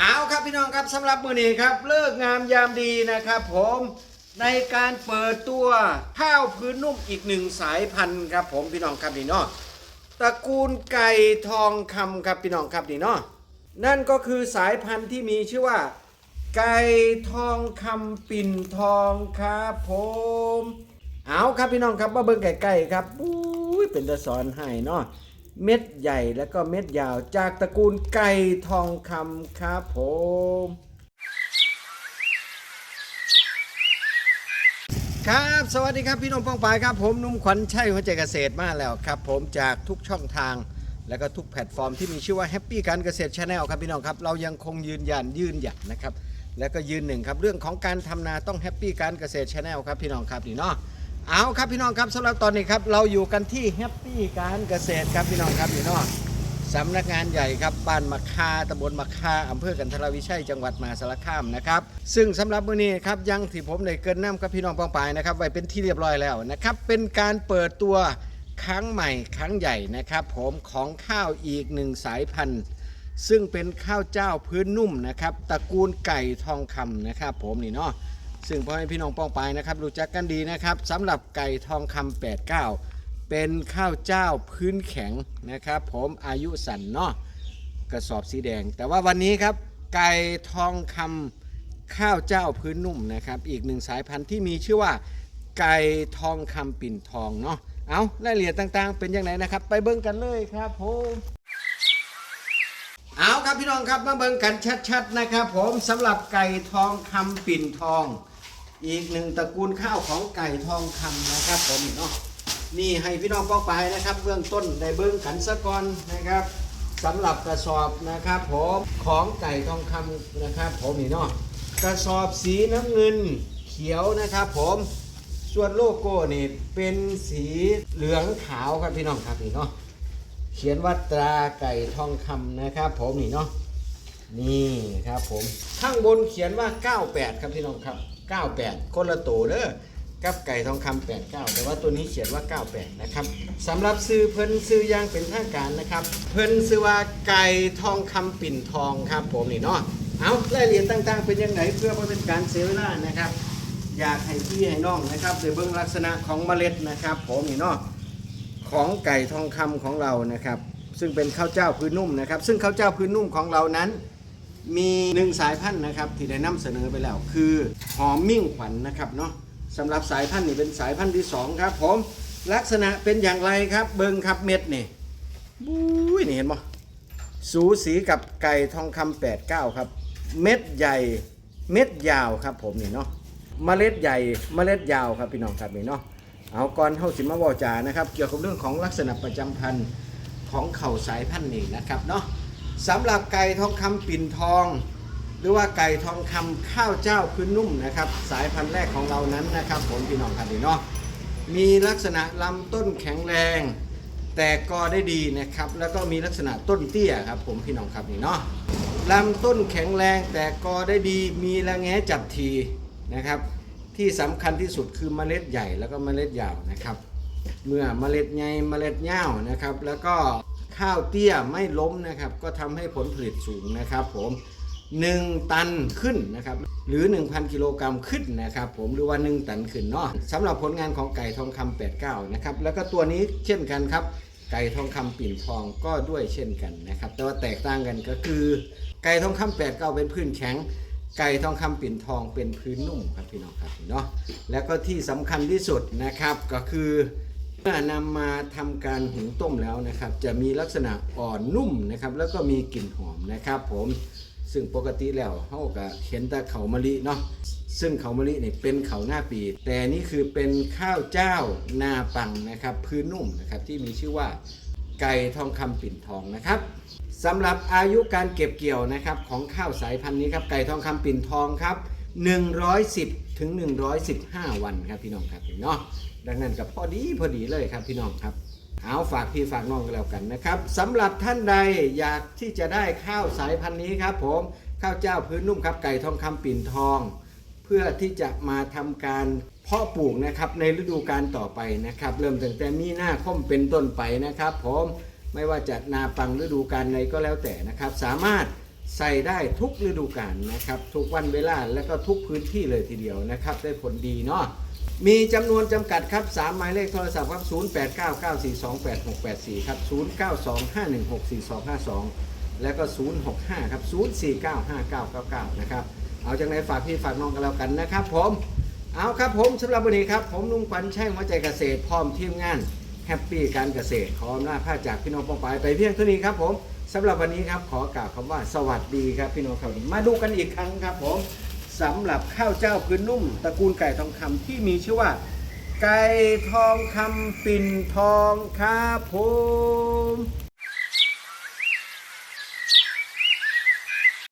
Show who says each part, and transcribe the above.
Speaker 1: เอาครับพี่น้องครับสำหรับมือนี้ครับ เลิกงามยามดีนะครับ ผมในการเปิดตัวข้าวพื้นนุ่มอีกหนึ่งสายพันธุ์ครับ ผมพี่น้องครับนี่เนาะตระกูลไก่ทองคำครับพี่น้องครับนี่เนาะนั่นก็คือสายพันธุ์ที่มีชื่อว่า ไก่ทองคำปิ่นทองครับผมเอาครับพี่น้องครับมาเบิ่งไก่ๆครับอุ้ยเป็นตะสอนให้เนาะ เม็ดใหญ่แล้วก็เม็ดยาวจากตระกูลไก่ทองคำครับผมครับ สวัสดีครับพี่น้องป้องปายครับผมนุ่มขวัญชัยหัวใจเกษตรมาแล้วครับ ผมจากทุกช่องทาง และก็ทุกแพลตฟอร์มที่มีชื่อว่า Happy การเกษตรชาแนลครับพี่น้องครับ เรายังคงยืนยันยืนหยัดนะครับ และก็ยืนหนึ่งครับ เรื่องของการทำนาต้อง Happy การเกษตรชาแนลครับพี่น้องครับนี่เนาะ เอาครับพี่น้องครับสำหรับตอนนี้ครับเราอยู่กันที่แฮปปี้การเกษตรครับพี่น้องครับพี่น้องสำนักงานใหญ่ครับบ้านมะคาตำบลมะคาอำเภอกันทรวิชัยจังหวัดมหาสารคามนะครับซึ่งสำหรับมื้อนี้ครับยังที่ผมได้เกินน้ำกับพี่น้องปองปายนะครับไว้เป็นที่เรียบร้อยแล้วนะครับเป็นการเปิดตัวครั้งใหม่ครั้งใหญ่นะครับผมของข้าวอีกหนึ่งสายพันธุ์ ซึ่งเป็นข้าวเจ้าพื้นนุ่มนะครับตระกูลไก่ทองคำนะครับผมนี่เนาะ ซึ่งพ่อแม่พี่น้องป้องไปนะครับรู้จักกันดีนะครับสำหรับไก่ทองคำ89 เป็นข้าวเจ้าพื้นแข็งนะครับ ผมอายุสั้นเนาะกระสอบสีแดง แต่ว่าวันนี้ครับไก่ทองคำข้าวเจ้าพื้นนุ่มนะครับ อีกหนึ่งสายพันธุ์ที่มีชื่อว่า ไก่ทองคำปิ่นทองเนาะเอารายละเอียดต่างๆ เป็นยังไงนะครับ ไปเบิ่งกันเลยครับผมเอาครับพี่น้องครับมาเบิ่งกันชัดๆนะครับ ผมสำหรับไก่ทองคำปิ่นทอง อีกหนึ่งตระกูลข้าวของไก่ทองคำนะครับผมเนาะนี่ให้พี่น้องเป้องไปนะครับ เบื้องต้นในเบื้องขันสะกอนนะครับสำหรับกระสอบนะครับผมของไก่ทองคำนะครับ ผมนี่เนาะกระสอบสีน้ำเงินเขียวนะครับผมส่วนโลโก้นี่เป็นสีเหลืองขาวครับพี่น้องครับนี่เนาะเขียนว่าตราไก่ทองคำนะครับ ผมนี่เนาะนี่ครับผมข้างบนเขียนว่า 98 ครับพี่น้องครับ 98 คนละตัวเด้อกับไก่ทองคำ89 แต่ว่าตัวนี้เขียนว่า 98 นะครับสำหรับซื้อเพิ่นซื้ออย่างเป็นทางการนะครับ เพิ่นซื้อว่าไก่ทองคำปิ่นทองครับ ผมนี่เนาะเอารายละเอียดต่างๆ เป็นยังไงเพื่อไม่เป็นการเสียเวลานะครับ อยากให้พี่ให้น้องนะครับในเบื้องลักษณะของเมล็ดนะครับ ผมนี่เนาะของไก่ทองคำของเรานะครับ ซึ่งเป็นข้าวเจ้าพื้นนุ่มนะครับ ซึ่งข้าวเจ้าพื้นนุ่มของเรานั้น มีหนึ่งสายพันธุ์นะครับที่ได้นำเสนอไปแล้ว คือหอมมิ่งขวัญนะครับเนาะสำหรับสายพันธุ์นี่เป็นสายพันธุ์ที่สองครับผมลักษณะเป็นอย่างไรครับเบิงครับเม็ดนี่บุ้ยนี่เห็นบ่สูสีกับไก่ทองคำ89 ครับ เม็ดใหญ่เม็ดยาวครับผมนี่เนาะเมล็ดใหญ่เมล็ดยาวครับพี่น้องครับนี่เนาะเอาก่อนเข้าสิมาบอกจานะครับ เกี่ยวกับเรื่องของลักษณะประจำพันธุ์ของเข่าสายพันธุ์นี่นะครับเนาะ สำหรับไก่ทองคำปิ่นทอง หรือว่าไก่ทองคำข้าวเจ้าพื้นนุ่มนะครับ สายพันธุ์แรกของเรานั้นนะครับผมพี่น้องครับนี่เนาะมีลักษณะลำต้นแข็งแรง แต่กอได้ดีนะครับ แล้วก็มีลักษณะต้นเตี้ยครับ ผมพี่น้องครับนี่เนาะลำต้นแข็งแรงแต่กอได้ดีมีระแงจับทีนะครับ ที่สำคัญที่สุดคือเมล็ดใหญ่แล้วก็เมล็ดยาวนะครับ เมื่อเมล็ดใหญ่เมล็ดยาวนะครับ แล้วก็ ข้าวเตี้ยไม่ล้มนะครับ ก็ทำให้ผลผลิตสูงนะครับผม 1 ตันขึ้นนะครับ หรือ 1,000 กิโลกรัมขึ้นนะครับ ผมหรือว่า 1 ตันขึ้นเนาะสำหรับผลงานของไก่ทองคำ89 นะครับ แล้วก็ตัวนี้เช่นกันครับ ไก่ทองคำปิ่นทองก็ด้วยเช่นกันนะครับ แต่ว่าแตกต่างกันก็คือ ไก่ทองคำ89 เป็นพื้นแข็งไก่ทองคำปิ่นทองเป็นพื้นนุ่มครับพี่น้องครับเนาะแล้วก็ที่สำคัญที่สุดนะครับก็คือ เมื่อนำมาทำการหุงต้มแล้วนะครับ จะมีลักษณะอ่อนนุ่มนะครับ แล้วก็มีกลิ่นหอมนะครับ ผมซึ่งปกติแล้วเขาก็เห็นแต่เขามะลิเนาะซึ่งเขามะลิเนี่ยเป็นเขาหน้าปี แต่นี่คือเป็นข้าวเจ้านาปังนะครับ พื้นนุ่มนะครับที่มีชื่อว่าไก่ทองคำปิ่นทองนะครับสำหรับอายุการเก็บเกี่ยวนะครับของข้าวสายพันธุ์นี้ครับไก่ทองคำปิ่นทองครับ110ถึง115 วันครับพี่น้องครับเนาะ ดังนั้นกับพอดีพอดีเลยครับพี่น้องครับเอาฝากพี่ฝากน้องกันแล้วกันนะครับสำหรับท่านใดอยากที่จะได้ข้าวสายพันธุ์นี้ครับผมข้าวเจ้าพื้นนุ่มครับไก่ทองคำปิ่นทอง เพื่อที่จะมาทำการเพาะปลูกนะครับในฤดูกาลต่อไปนะครับ เริ่มตั้งแต่มีหน้าคมเป็นต้นไปนะครับ ผมไม่ว่าจะนาปังฤดูกาลใดก็แล้วแต่นะครับ สามารถใส่ได้ทุกฤดูกาลนะครับ ทุกวันเวลาและก็ทุกพื้นที่เลยทีเดียวนะครับ ได้ผลดีเนาะ มีจำนวนจำกัดครับ 3 หมายเลขโทรศัพท์ครับ 0899428684 ครับ 0925164252 แล้วก็ 065 ครับ 0495999 นะครับ เอาจากไหนฝากพี่ฝากน้องกันแล้วกันนะครับผม เอาครับผมสำหรับวันนี้ครับ ผมลุงปันแช่งหัวใจเกษตรพร้อมทีมงานแฮปปี้การเกษตรขออำนาจผ้าจากพี่น้องปองปายไปเพียงเท่านี้ครับผมสำหรับวันนี้ครับขอกล่าวคำว่าสวัสดีครับพี่น้องครับมาดูกันอีกครั้งครับผม สำหรับข้าวเจ้าพื้นนุ่ม ตระกูลไก่ทองคำที่มีชื่อว่า ไก่ทองคำปิ่นทองครับผม